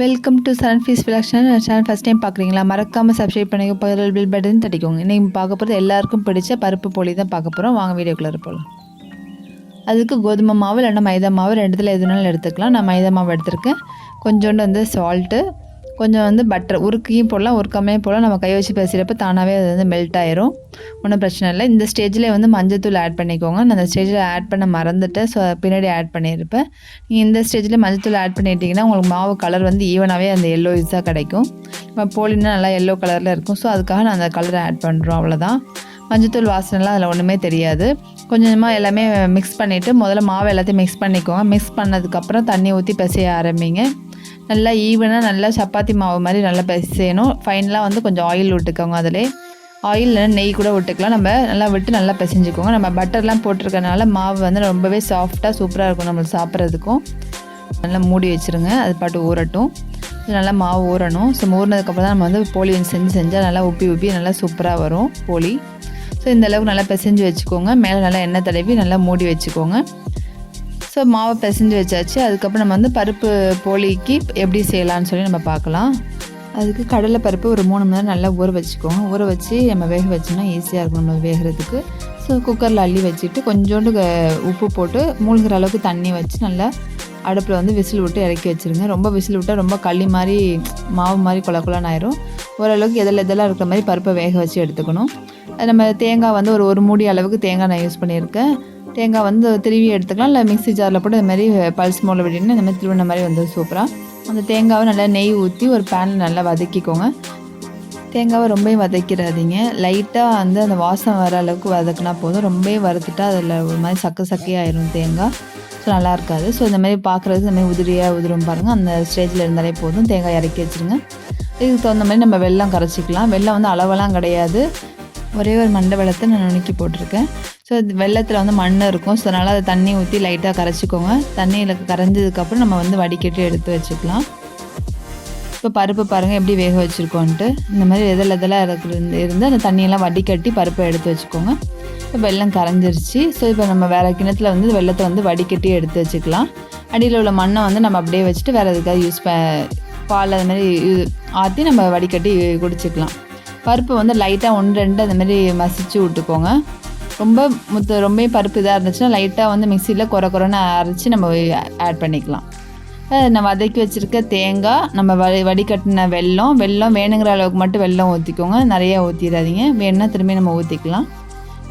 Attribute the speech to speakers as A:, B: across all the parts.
A: Welcome to சரண் ஃபீஸ் விலக்ஷன் channel first time பார்க்குறீங்களா? மறக்காமல் சப்ஸ்கிரைப் பண்ணிக்க பக்கத்தில் பில் பட்டன் தட்டிக்கோங்க. இன்றைக்கி பார்க்க போகிறது எல்லாருக்கும் பிடிச்ச பருப்பு போலி தான் பார்க்க போகிறோம் வாங்க வீடியோக்குள்ளே போகலாம் அதுக்கு கோதுமை மாவு இல்லைன்னா மைதா மாவு ரெண்டுத்தில் எதுனாலும் எடுத்துக்கலாம். நான் மைதா மாவு எடுத்திருக்கேன். கொஞ்சோண்டு வந்து சால்ட்டு கொஞ்சம் வந்து பட்டர் உருக்கையும் போடலாம் உருக்காமையும் போடலாம். நம்ம கை வச்சு பேசுகிறப்ப தானாகவே அது வந்து மெல்ட் ஆயிரும். ஒன்றும் பிரச்சனை இல்லை. இந்த ஸ்டேஜில் வந்து மஞ்சத்தூள் ஆட் பண்ணிக்கோங்க. நான் அந்த ஸ்டேஜில் ஆட் பண்ண மறந்துட்டேன். ஸோ பின்னாடி ஆட் பண்ணியிருப்பேன். நீங்கள் இந்த ஸ்டேஜில் மஞ்சத்தூள் ஆட் பண்ணிட்டீங்கன்னா உங்களுக்கு மாவு கலர் வந்து ஈவனாகவே அந்த எல்லோ இஸாக கிடைக்கும். இப்போ போலினா நல்லா எல்லோ கலரில் இருக்கும். ஸோ அதுக்காக நான் அந்த கலரை ஆட் பண்ணுறோம் அவ்வளோதான் மஞ்சத்தூள் வாசனைலாம் அதில் ஒன்றுமே தெரியாது. கொஞ்சமாக எல்லாமே மிக்ஸ் பண்ணிவிட்டு முதல்ல மாவு எல்லாத்தையும் மிக்ஸ் பண்ணிக்கோங்க. மிக்ஸ் பண்ணதுக்கப்புறம் தண்ணி ஊற்றி பிசைய ஆரம்பிங்க. நல்லா ஈவனாக நல்லா சப்பாத்தி மாவு மாதிரி நல்லா பிசையணும். ஃபைனலாக வந்து கொஞ்சம் ஆயில் விட்டுக்கோங்க அதில். ஆயில் நெய் கூட விட்டுக்கலாம். நம்ம நல்லா விட்டு நல்லா பிசைஞ்சுக்கோங்க. நம்ம பட்டர்லாம் போட்டிருக்கனால மாவு வந்து ரொம்பவே சாஃப்டாக சூப்பராக இருக்கும் நம்மளுக்கு சாப்பிட்றதுக்கும். நல்லா மூடி வச்சுருங்க. அது பாட்டு ஊறட்டும். நல்லா மாவு ஊறணும். ஸோ ஊறினதுக்கப்புறம் தான் நம்ம வந்து போலி செஞ்சு செஞ்சால் நல்லா உப்பி உப்பி நல்லா சூப்பராக வரும் போலி. ஸோ இந்த அளவுக்கு நல்லா பிசைஞ்சு வச்சுக்கோங்க. மேலே நல்லா எண்ணெய் தடவி நல்லா மூடி வச்சுக்கோங்க. ஸோ மாவை பிசைஞ்சு வச்சாச்சு. அதுக்கப்புறம் நம்ம வந்து பருப்பு போலிக்கு எப்படி செய்யலாம்னு சொல்லி நம்ம பார்க்கலாம். அதுக்கு கடலை பருப்பு ஒரு மூணு மணி நேரம் நல்லா ஊற வச்சுக்கோங்க. ஊற வச்சு நம்ம வேக வச்சோம்னா ஈஸியாக இருக்கும் நம்ம வேகிறதுக்கு. ஸோ குக்கரில் அள்ளி வச்சுட்டு கொஞ்சோண்டு க- உப்பு போட்டு மூழ்கிற அளவுக்கு தண்ணி வச்சு நல்லா அடுப்பில் வந்து விசில் விட்டு இறக்கி வச்சுருங்க. ரொம்ப விசில் விட்டால் ரொம்ப களி மாதிரி மாவு மாதிரி கொல கொலன்னு ஆயிரும். ஓரளவுக்கு எதில் எதெல்லாம் இருக்கிற மாதிரி பருப்பை வேக வச்சு எடுத்துக்கணும். அது நம்ம தேங்காய் வந்து ஒரு ஒரு மூடி அளவுக்கு தேங்காய் நான் யூஸ் பண்ணியிருக்கேன். தேங்காய் வந்து திருவி எடுத்துக்கலாம். இல்லை மிக்ஸி ஜாரில் போட்டு இந்த மாதிரி பல்ஸ் மோள விடின்னு இந்த மாதிரி திருவின மாதிரி வந்து சூப்பராக அந்த தேங்காவை நல்லா நெய் ஊற்றி ஒரு பேனில் நல்லா வதக்கிக்கோங்க. தேங்காவை ரொம்பவே வதக்கிடாதீங்க லைட்டாக வந்து அந்த வாசம் வர அளவுக்கு வதக்குனா போதும். ரொம்பவே வறுத்துட்டா அதில் ஒரு மாதிரி சக்க சக்கையாயிரும் தேங்காய். ஸோ நல்லா இருக்காது. ஸோ இந்த மாதிரி பார்க்குறது இந்த மாதிரி உதிரியாக உதிரும் பாருங்கள் அந்த ஸ்டேஜில் இருந்தாலே போதும். தேங்காய் இறக்கி வச்சுருங்க. இதுக்கு தகுந்த மாதிரி நம்ம வெள்ளம் கரைச்சிக்கலாம். வெள்ளம் வந்து அளவெல்லாம் கிடையாது. ஒரே ஒரு மண்டை வெள்ளத்தை நான் நுணுக்கி போட்டிருக்கேன். ஸோ வெள்ளத்தில் வந்து மண் இருக்கும். ஸோ அதனால் அதை தண்ணி ஊற்றி லைட்டாக கரைச்சிக்கோங்க. தண்ணியில் கரைஞ்சதுக்கப்புறம் நம்ம வந்து வடிகட்டி எடுத்து வச்சுக்கலாம். இப்போ பருப்பு பாருங்கள் எப்படி வேக வச்சுருக்கோன்ட்டு. இந்த மாதிரி எதில் எதெல்லாம் இருக்கிறது இருந்து அந்த தண்ணியெல்லாம் வடிகட்டி பருப்பை எடுத்து வச்சுக்கோங்க. இப்போ வெள்ளம் கரைஞ்சிருச்சு. ஸோ இப்போ நம்ம வேறு கிணத்துல வந்து வெள்ளத்தை வந்து வடிகட்டி எடுத்து வச்சுக்கலாம். அடியில் உள்ள மண்ணை வந்து நம்ம அப்படியே வச்சுட்டு வேறு எதுக்காக யூஸ் ப பால் அது மாதிரி ஆற்றி நம்ம வடிகட்டி குடிச்சிக்கலாம். பருப்பு வந்து லைட்டாக ஒன்று ரெண்டு அந்த மாதிரி மசிச்சு விட்டுக்கோங்க. ரொம்ப முத்த ரொம்ப பருப்பு இதாக இருந்துச்சுன்னா லைட்டாக வந்து மிக்சியில் குறை குறைன்னு அரைச்சி நம்ம ஆட் பண்ணிக்கலாம். நம்ம நான் வதக்கி வச்சுருக்க தேங்காய் நம்ம வடி வடிகட்டின வெல்லம் வெல்லம் வேணுங்கிற அளவுக்கு மட்டும் வெல்லம் ஊற்றிக்கோங்க நிறைய ஊற்றிடாதீங்க வேணுன்னா திரும்பி நம்ம ஊற்றிக்கலாம்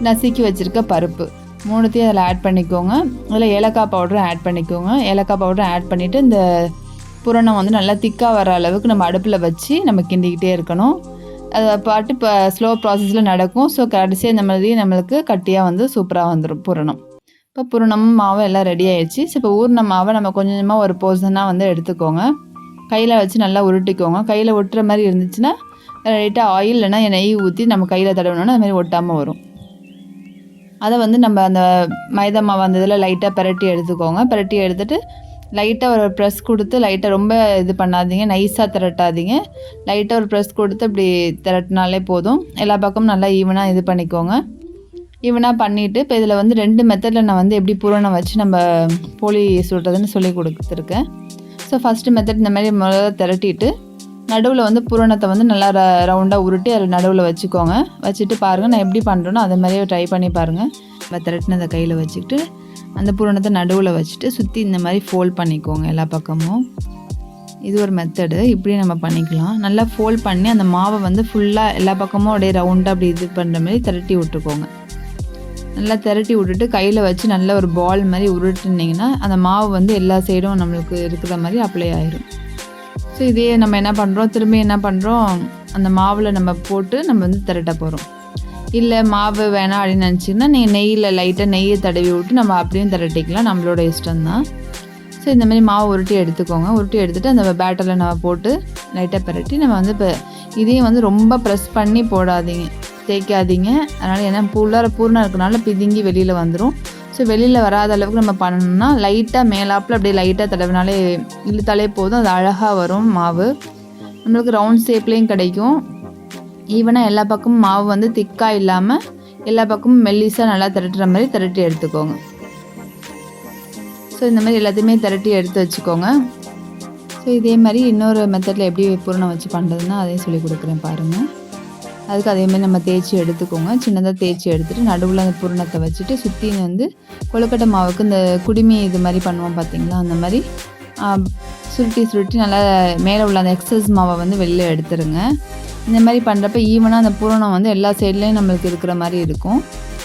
A: நசுக்கி வச்சுருக்க பருப்பு மூணுத்தையும் அதில் ஆட் பண்ணிக்கோங்க. அதில் ஏலக்காய் பவுடரும் ஆட் பண்ணிக்கோங்க. ஏலக்காய் பவுடரும் ஆட் பண்ணிவிட்டு இந்த புரணம் வந்து நல்லா திக்காக வர அளவுக்கு நம்ம அடுப்பில் வச்சு நம்ம கிண்டிக்கிட்டே இருக்கணும். அது பாட்டு இப்போ ஸ்லோ ப்ராசஸில் நடக்கும். ஸோ கடைசியாக இந்த மாதிரி நம்மளுக்கு கட்டியாக வந்து சூப்பராக வந்துடும் பூரணம். இப்போ பூரணமும் மாவு எல்லாம் ரெடி ஆயிடுச்சு. ஸோ இப்போ ஊர்ன மாவை நம்ம கொஞ்சம் கொஞ்சமாக ஒரு போர்ஷனாக வந்து எடுத்துக்கோங்க. கையில் வச்சு நல்லா உருட்டிக்கோங்க. கையில் ஒட்டுற மாதிரி இருந்துச்சுன்னா லைட்டாக ஆயில் இல்லைன்னா நெய் ஊற்றி நம்ம கையில் தடவினோன்னா அது ஒட்டாமல் வரும். அதை வந்து நம்ம அந்த மைதா மாவு அந்த இதில் லைட்டாக பிரட்டி எடுத்துக்கோங்க. பிரட்டி எடுத்துட்டு லைட்டாக ஒரு ப்ரெஸ் கொடுத்து லைட்டாக ரொம்ப இது பண்ணாதீங்க நைஸாக திரட்டாதீங்க. லைட்டாக ஒரு ப்ரெஸ் கொடுத்து இப்படி திரட்டினாலே போதும். எல்லா பக்கமும் நல்லா ஈவனாக இது பண்ணிக்கோங்க. ஈவனாக பண்ணிவிட்டு இப்போ இதில் வந்து ரெண்டு மெத்தடில் நான் வந்து எப்படி பூரணம் வச்சு நம்ம போலி சுடுறதுன்னு சொல்லி கொடுத்துருக்கேன். ஸோ ஃபஸ்ட்டு மெத்தட் இந்த மாதிரி முதல்ல திரட்டிட்டு நடுவில் வந்து பூரணத்தை வந்து நல்லா ர ரவுண்டாக உருட்டி அதில் நடுவில் வச்சுக்கோங்க. வச்சுட்டு பாருங்கள் நான் எப்படி பண்ணுறேனோ அதே மாதிரியே ட்ரை பண்ணி பாருங்கள் நம்ம திரட்டினதை கையில் வச்சுக்கிட்டு அந்த பூரணத்தை நடுவில் வச்சுட்டு சுற்றி இந்த மாதிரி ஃபோல்ட் பண்ணிக்கோங்க எல்லா பக்கமும். இது ஒரு மெத்தடு இப்படி நம்ம பண்ணிக்கலாம். நல்லா ஃபோல்ட் பண்ணி அந்த மாவை வந்து ஃபுல்லாக எல்லா பக்கமும் அப்படியே ரவுண்டாக அப்படி இது பண்ணுற மாதிரி திரட்டி விட்டுக்கோங்க. நல்லா திரட்டி விட்டுட்டு கையில் வச்சு நல்ல ஒரு பால் மாதிரி உருட்டுனீங்கன்னா அந்த மாவு வந்து எல்லா சைடும் நம்மளுக்கு இருக்கிற மாதிரி அப்ளை ஆயிரும். ஸோ இதே நம்ம என்ன பண்ணுறோம் திரும்பி என்ன பண்ணுறோம் அந்த மாவில் நம்ம போட்டு நம்ம வந்து திரட்ட போகிறோம் இல்லை மாவு வேணாம் அப்படின்னு நினச்சிங்கன்னா நீங்கள் நெய்யில் லைட்டாக நெய்யை தடவி விட்டு நம்ம அப்படியும் திரட்டிக்கலாம். நம்மளோட இஷ்டம்தான். ஸோ இந்த மாதிரி மாவு உருட்டி எடுத்துக்கோங்க. உருட்டி எடுத்துகிட்டு அந்த பேட்டரில் நம்ம போட்டு லைட்டாக பிரட்டி நம்ம வந்து இப்போ இதையும் வந்து ரொம்ப ப்ரெஸ் பண்ணி போடாதீங்க. தேய்க்காதீங்க. அதனால் ஏன்னா உள்ளார பூர்ணம் இருக்கனால பிதுங்கி வெளியில் வந்துடும் ஸோ வெளியில் வராத அளவுக்கு நம்ம பண்ணணும்னா லைட்டாக மேலாப்பில் அப்படியே லைட்டாக தடவினாலே இழுத்தாலே போதும். அது அழகாக வரும் மாவு. நம்மளுக்கு ரவுண்ட் ஷேப்லேயும் கிடைக்கும். ஈவனாக எல்லா பக்கமும் மாவு வந்து திக்காக இல்லாமல் எல்லா பக்கமும் மெல்லிஸாக நல்லா திரட்டுற மாதிரி திரட்டி எடுத்துக்கோங்க. ஸோ இந்த மாதிரி எல்லாத்தையுமே திரட்டி எடுத்து வச்சுக்கோங்க. ஸோ இதே மாதிரி இன்னொரு மெத்தடில் எப்படி பூரணம் வச்சு பண்ணுறதுன்னா அதையும் சொல்லி கொடுக்குறேன் பாருங்கள் அதுக்கு அதேமாதிரி நம்ம தேய்ச்சி எடுத்துக்கோங்க. சின்னதாக தேய்ச்சி எடுத்துகிட்டு நடுவில் அந்த பூரணத்தை வச்சுட்டு சுற்றி வந்து கொழுக்கட்டை மாவுக்கு இந்த குடுமி இது மாதிரி பண்ணுவோம் பார்த்தீங்களா அந்த மாதிரி சுருட்டி சுருட்டி நல்லா மேலே உள்ள அந்த எக்ஸஸ் மாவை வந்து வெளில எடுத்துருங்க. இந்த மாதிரி பண்ணுறப்ப ஈவனாக அந்த பூரணம் வந்து எல்லா சைட்லேயும் நம்மளுக்கு இருக்கிற மாதிரி இருக்கும்.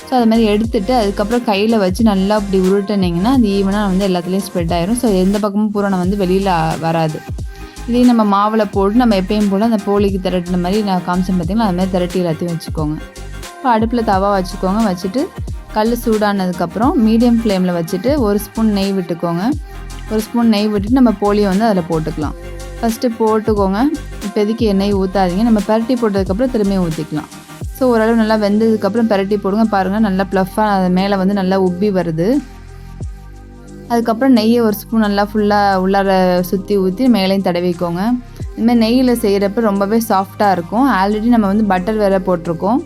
A: ஸோ அது மாதிரி எடுத்துட்டு அதுக்கப்புறம் கையில் வச்சு நல்லா அப்படி உருட்டினீங்கன்னா அது ஈவனாக வந்து எல்லாத்துலேயும் ஸ்ப்ரெட் ஆயிரும். ஸோ எந்த பக்கமும் பூரணம் வந்து வெளியில் வராது. இதே நம்ம மாவில் போட்டு நம்ம எப்பயும் போல் அந்த போலிக்கு திரட்டின மாதிரி நான் காமிச்சேன் பார்த்தீங்களா அது மாதிரி திரட்டி எல்லாத்தையும் வச்சுக்கோங்க. இப்போ அடுப்பில் தவா வச்சுக்கோங்க. வச்சுட்டு கல் சூடானதுக்கப்புறம் மீடியம் ஃப்ளேமில் வச்சுட்டு ஒரு ஸ்பூன் நெய் விட்டுக்கோங்க. ஒரு ஸ்பூன் நெய் விட்டுட்டு நம்ம போலியை வந்து அதில் போட்டுக்கலாம். ஃபஸ்ட்டு போட்டுக்கோங்க. இப்போதைக்கு எண்ணெய் ஊற்றாதீங்க நம்ம பரட்டி போட்டதுக்கப்புறம் திரும்பியும் ஊற்றிக்கலாம் ஸோ ஓரளவு நல்லா வெந்ததுக்கப்புறம் பரட்டி போடுங்க. பாருங்கள் நல்லா ப்ளஃபாக அது மேலே வந்து நல்லா உப்பி வருது. அதுக்கப்புறம் நெய்யை ஒரு ஸ்பூன் நல்லா ஃபுல்லாக உள்ளார சுற்றி ஊற்றி மேலேயும் தடவிக்கோங்க. இதுமாதிரி நெய்யில் செய்கிறப்ப ரொம்பவே சாஃப்டாக இருக்கும். ஆல்ரெடி நம்ம வந்து பட்டர் வேறு போட்டிருக்கோம்.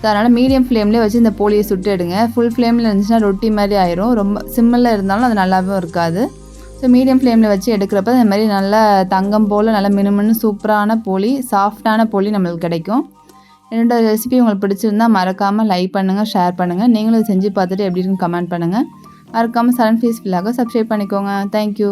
A: அதனால் மீடியம் ஃப்ளேம்லேயே வச்சு இந்த போலியை சுட்டு எடுங்க. ஃபுல் ஃப்ளேமில் இருந்துச்சுன்னா ரொட்டி மாதிரி ஆயிரும். ரொம்ப சிம்மில் இருந்தாலும் அது நல்லாவும் இருக்காது. ஸோ மீடியம் ஃப்ளேமில் வச்சு எடுக்கிறப்ப இந்த மாதிரி நல்லா தங்கம் போல் நல்லா மினுமினு சூப்பரான போலி சாஃப்டான போலி நம்மளுக்கு கிடைக்கும். என்னோட ரெசிபி உங்களுக்கு பிடிச்சிருந்தா மறக்காமல் லைக் பண்ணுங்கள் ஷேர் பண்ணுங்கள் நீங்களும் செஞ்சு பார்த்துட்டு எப்படி இருக்குன்னு கமெண்ட் பண்ணுங்கள் மறக்காமல் சரண் ஃபீஸ் ஃபில்லாக சப்ஸ்கிரைப் பண்ணிக்கோங்க. Thank you